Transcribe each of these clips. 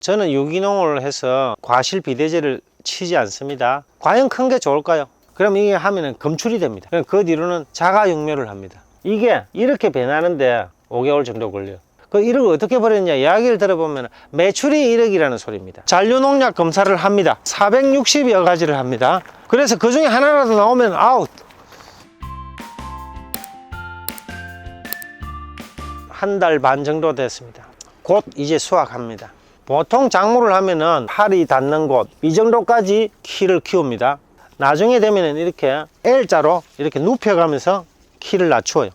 저는 유기농을 해서 과실 비대제를 치지 않습니다. 과연 큰 게 좋을까요? 그럼 이게 하면은 검출이 됩니다. 그럼 그 뒤로는 자가 육묘를 합니다. 이게 이렇게 변하는데 5개월 정도 걸려요. 그 1억을 어떻게 벌였냐 이야기를 들어보면 매출이 1억이라는 소리입니다. 잔류농약 검사를 합니다. 460여 가지를 합니다. 그래서 그 중에 하나라도 나오면 아웃. 한 달 반 정도 됐습니다. 곧 이제 수확합니다. 보통 작물을 하면은 팔이 닿는 곳 이 정도까지 키를 키웁니다. 나중에 되면은 이렇게 L자로 이렇게 눕혀가면서 키를 낮추어요.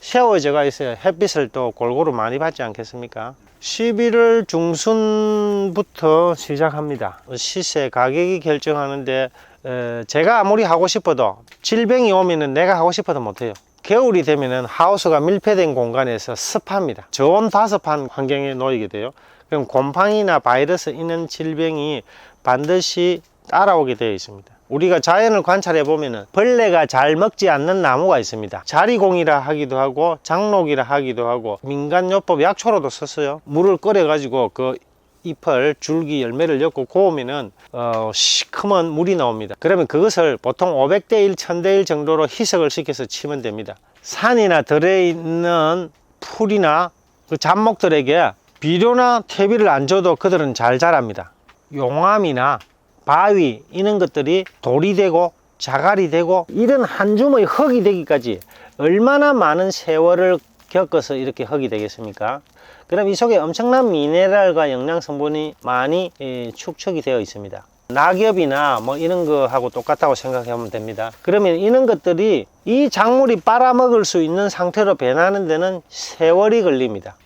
샤워제가 있어요. 햇빛을 또 골고루 많이 받지 않겠습니까? 11월 중순부터 시작합니다. 시세 가격이 결정하는데 에, 제가 아무리 하고 싶어도 질병이 오면은 내가 하고 싶어도 못해요. 겨울이 되면은 하우스가 밀폐된 공간에서 습합니다. 저온 다습한 환경에 놓이게 돼요. 그럼 곰팡이나 바이러스 있는 질병이 반드시 따라오게 되어 있습니다. 우리가 자연을 관찰해 보면은 벌레가 잘 먹지 않는 나무가 있습니다. 자리공이라 하기도 하고 장록이라 하기도 하고 민간요법 약초로도 썼어요. 물을 끓여 가지고 그 잎을 줄기 열매를 엮고 고우면은 어, 시커먼 물이 나옵니다. 그러면 그것을 보통 500대 1, 1000대 1 정도로 희석을 시켜서 치면 됩니다. 산이나 들에 있는 풀이나 그 잡목들에게 비료나 퇴비를 안 줘도 그들은 잘 자랍니다. 용암이나 바위 이런 것들이 돌이 되고 자갈이 되고 이런 한 줌의 흙이 되기까지 얼마나 많은 세월을 겪어서 이렇게 흙이 되겠습니까? 그럼 이 속에 엄청난 미네랄과 영양 성분이 많이 예, 축적이 되어 있습니다. 낙엽이나 뭐 이런 거하고 똑같다고 생각하면 됩니다. 그러면 이런 것들이 이 작물이 빨아먹을 수 있는 상태로 변하는 데는 세월이 걸립니다.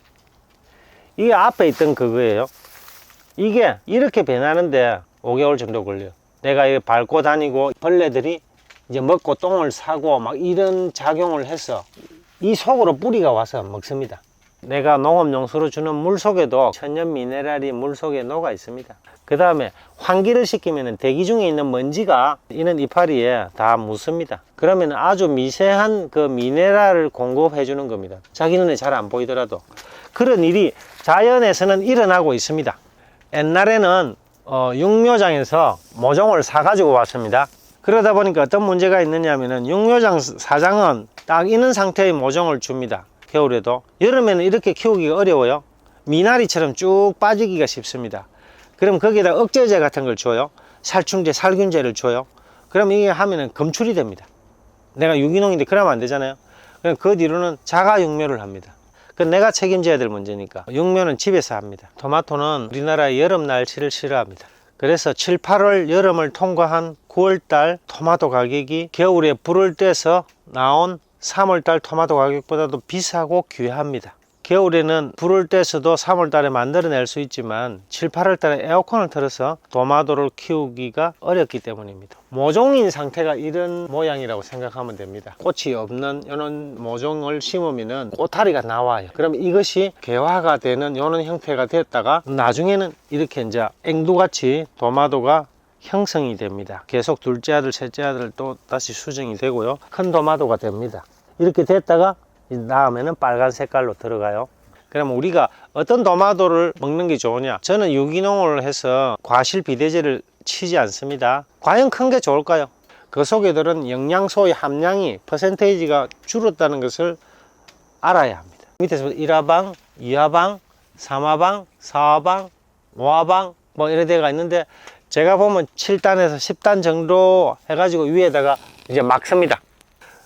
이게 앞에 있던 그거예요. 이게 이렇게 변하는데 5개월 정도 걸려요. 내가 이거 밟고 다니고 벌레들이 이제 먹고 똥을 싸고 막 이런 작용을 해서 이 속으로 뿌리가 와서 먹습니다. 내가 농업용수로 주는 물 속에도 천연 미네랄이 물 속에 녹아 있습니다. 그 다음에 환기를 시키면 대기 중에 있는 먼지가 이런 이파리에 다 묻습니다. 그러면 아주 미세한 그 미네랄을 공급해 주는 겁니다. 자기 눈에 잘 안 보이더라도. 그런 일이 자연에서는 일어나고 있습니다. 옛날에는 어, 육묘장에서 모종을 사가지고 왔습니다. 그러다 보니까 어떤 문제가 있느냐면은 육묘장 사장은 딱 있는 상태의 모종을 줍니다. 겨울에도. 여름에는 이렇게 키우기가 어려워요. 미나리처럼 쭉 빠지기가 쉽습니다. 그럼 거기에다 억제제 같은 걸 줘요. 살충제, 살균제를 줘요. 그럼 이게 하면은 검출이 됩니다. 내가 유기농인데 그러면 안 되잖아요. 그럼 그 뒤로는 자가 육묘를 합니다. 그 내가 책임져야 될 문제니까. 육묘는 집에서 합니다. 토마토는 우리나라의 여름 날씨를 싫어합니다. 그래서 7, 8월 여름을 통과한 9월달 토마토 가격이 겨울에 불을 떼서 나온 3월달 토마토 가격보다도 비싸고 귀합니다. 겨울에는 불을 떼서도 3월 달에 만들어낼 수 있지만 7, 8월 달에 에어컨을 틀어서 토마토를 키우기가 어렵기 때문입니다. 모종인 상태가 이런 모양이라고 생각하면 됩니다. 꽃이 없는 이런 모종을 심으면 꽃다리가 나와요. 그럼 이것이 개화가 되는 이런 형태가 됐다가 나중에는 이렇게 이제 앵두같이 토마토가 형성이 됩니다. 계속 둘째 아들, 셋째 아들 또 다시 수정이 되고요. 큰 토마토가 됩니다. 이렇게 됐다가 이 다음에는 빨간 색깔로 들어가요. 그럼 우리가 어떤 토마토를 먹는 게 좋으냐? 저는 유기농을 해서 과실 비대제를 치지 않습니다. 과연 큰 게 좋을까요? 그 속에 들은 영양소의 함량이 퍼센테이지가 줄었다는 것을 알아야 합니다. 밑에서 1화방, 2화방, 3화방, 4화방, 5화방 뭐 이런 데가 있는데 제가 보면 7단에서 10단 정도 해가지고 위에다가 이제 막 씁니다.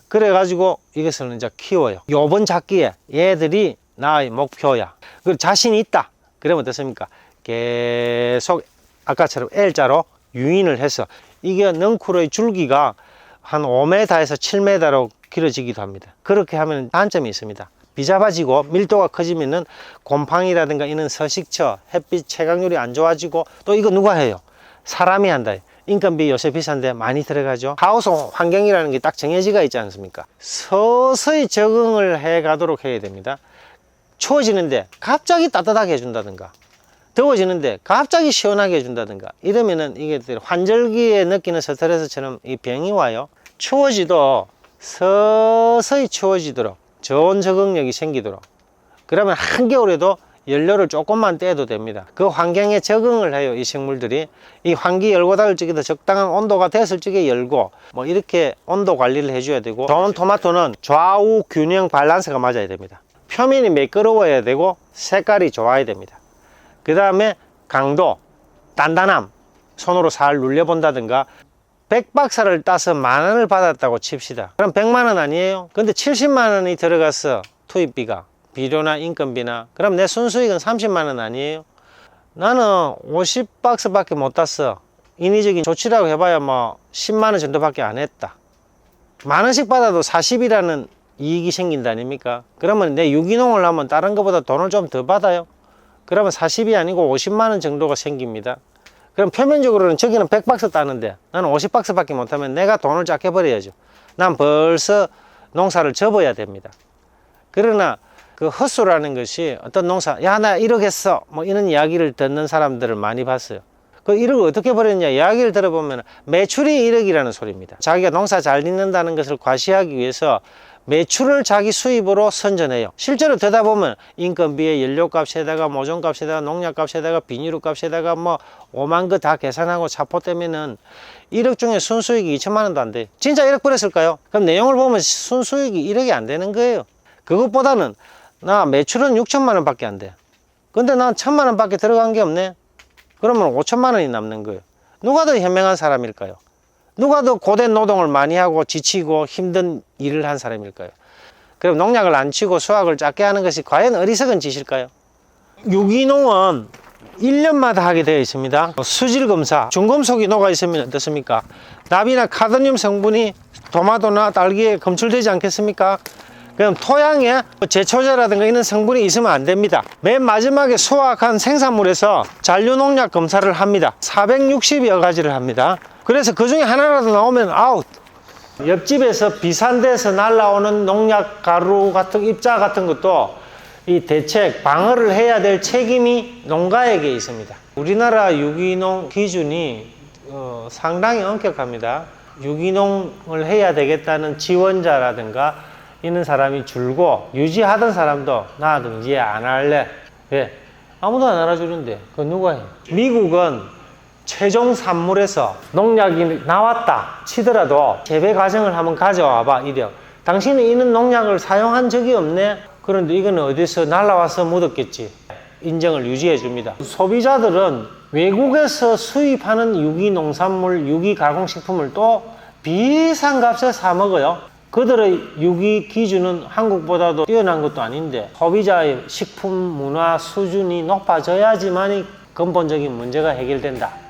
그래가지고 이것을 이제 키워요. 요번 작기에 얘들이 나의 목표야. 그 자신이 있다. 그러면 어떻습니까? 계속 아까처럼 L자로 유인을 해서 이게 넝쿨의 줄기가 한 5m에서 7m로 길어지기도 합니다. 그렇게 하면 단점이 있습니다. 비잡아지고 밀도가 커지면은 곰팡이라든가 이런 서식처, 햇빛 체감률이 안 좋아지고 또 이거 누가 해요? 사람이 한다. 인건비 요새 비싼데 많이 들어가죠. 하우스 환경이라는 게 딱 정해지가 있지 않습니까? 서서히 적응을 해 가도록 해야 됩니다. 추워지는데 갑자기 따뜻하게 해준다든가 더워지는데 갑자기 시원하게 해준다든가 이러면은 이게 환절기에 느끼는 스트레스처럼 이 병이 와요. 추워지도 서서히 추워지도록 저온 적응력이 생기도록 그러면 한겨울에도 연료를 조금만 떼도 됩니다. 그 환경에 적응을 해요, 이 식물들이. 이 환기 열고 닫을 적에도 적당한 온도가 됐을 적에 열고, 뭐 이렇게 온도 관리를 해줘야 되고, 좋은 토마토는 좌우 균형 밸런스가 맞아야 됩니다. 표면이 매끄러워야 되고, 색깔이 좋아야 됩니다. 그 다음에 강도, 단단함, 손으로 살 눌려본다든가, 100박사를 따서 만 원을 받았다고 칩시다. 그럼 100만 원 아니에요? 근데 70만 원이 들어갔어. 투입비가. 비료나 인건비나. 그럼 내 순수익은 30만 원 아니에요? 나는 50박스 밖에 못 땄어. 인위적인 조치라고 해봐야 뭐 10만 원 정도밖에 안 했다. 만 원씩 받아도 40이라는 이익이 생긴다 아닙니까? 그러면 내 유기농을 하면 다른 것보다 돈을 좀 더 받아요. 그러면 40이 아니고 50만 원 정도가 생깁니다. 그럼 표면적으로는 저기는 100박스 따는데 나는 50박스 밖에 못하면 내가 돈을 작게 버려야죠. 난 벌써 농사를 접어야 됩니다. 그러나 그 헛수라는 것이 어떤 농사, 야, 나 1억 했어. 뭐 이런 이야기를 듣는 사람들을 많이 봤어요. 그 1억을 어떻게 버렸냐 이야기를 들어보면 매출이 1억이라는 소리입니다. 자기가 농사 잘 짓는다는 것을 과시하기 위해서 매출을 자기 수입으로 선전해요. 실제로 되다 보면 인건비에 연료값에다가 모종값에다가 농약값에다가 비닐값에다가 뭐 오만 거 다 계산하고 차포 떼면은 1억 중에 순수익이 2천만 원도 안 돼. 진짜 1억 벌었을까요? 그럼 내용을 보면 순수익이 1억이 안 되는 거예요. 그것보다는 나 매출은 6천만 원밖에 안 돼. 근데 난 천만 원밖에 들어간 게 없네. 그러면 5천만 원이 남는 거예요. 누가 더 현명한 사람일까요? 누가 더 고된 노동을 많이 하고 지치고 힘든 일을 한 사람일까요? 그럼 농약을 안 치고 수확을 작게 하는 것이 과연 어리석은 짓일까요? 유기농은 1년마다 하게 되어 있습니다. 수질 검사, 중금속이 녹아 있으면 어떻습니까? 납이나 카드뮴 성분이 토마토나 딸기에 검출되지 않겠습니까? 그럼 토양에 제초제라든가 이런 성분이 있으면 안 됩니다. 맨 마지막에 수확한 생산물에서 잔류농약 검사를 합니다. 460여 가지를 합니다. 그래서 그 중에 하나라도 나오면 아웃. 옆집에서 비산돼서 날라오는 농약 가루 같은 입자 같은 것도 이 대책 방어를 해야 될 책임이 농가에게 있습니다. 우리나라 유기농 기준이 어, 상당히 엄격합니다. 유기농을 해야 되겠다는 지원자라든가 있는 사람이 줄고 유지하던 사람도 나도 이제 안 할래. 왜? 아무도 안 알아주는데 그 누가 해? 미국은 최종 산물에서 농약이 나왔다 치더라도 재배 과정을 한번 가져와 봐 이래. 당신은 이런 농약을 사용한 적이 없네. 그런데 이거는 어디서 날라와서 묻었겠지. 인정을 유지해 줍니다. 소비자들은 외국에서 수입하는 유기 농산물, 유기 가공식품을 또 비싼 값에 사 먹어요. 그들의 유기 기준은 한국보다도 뛰어난 것도 아닌데 소비자의 식품 문화 수준이 높아져야지만이 근본적인 문제가 해결된다.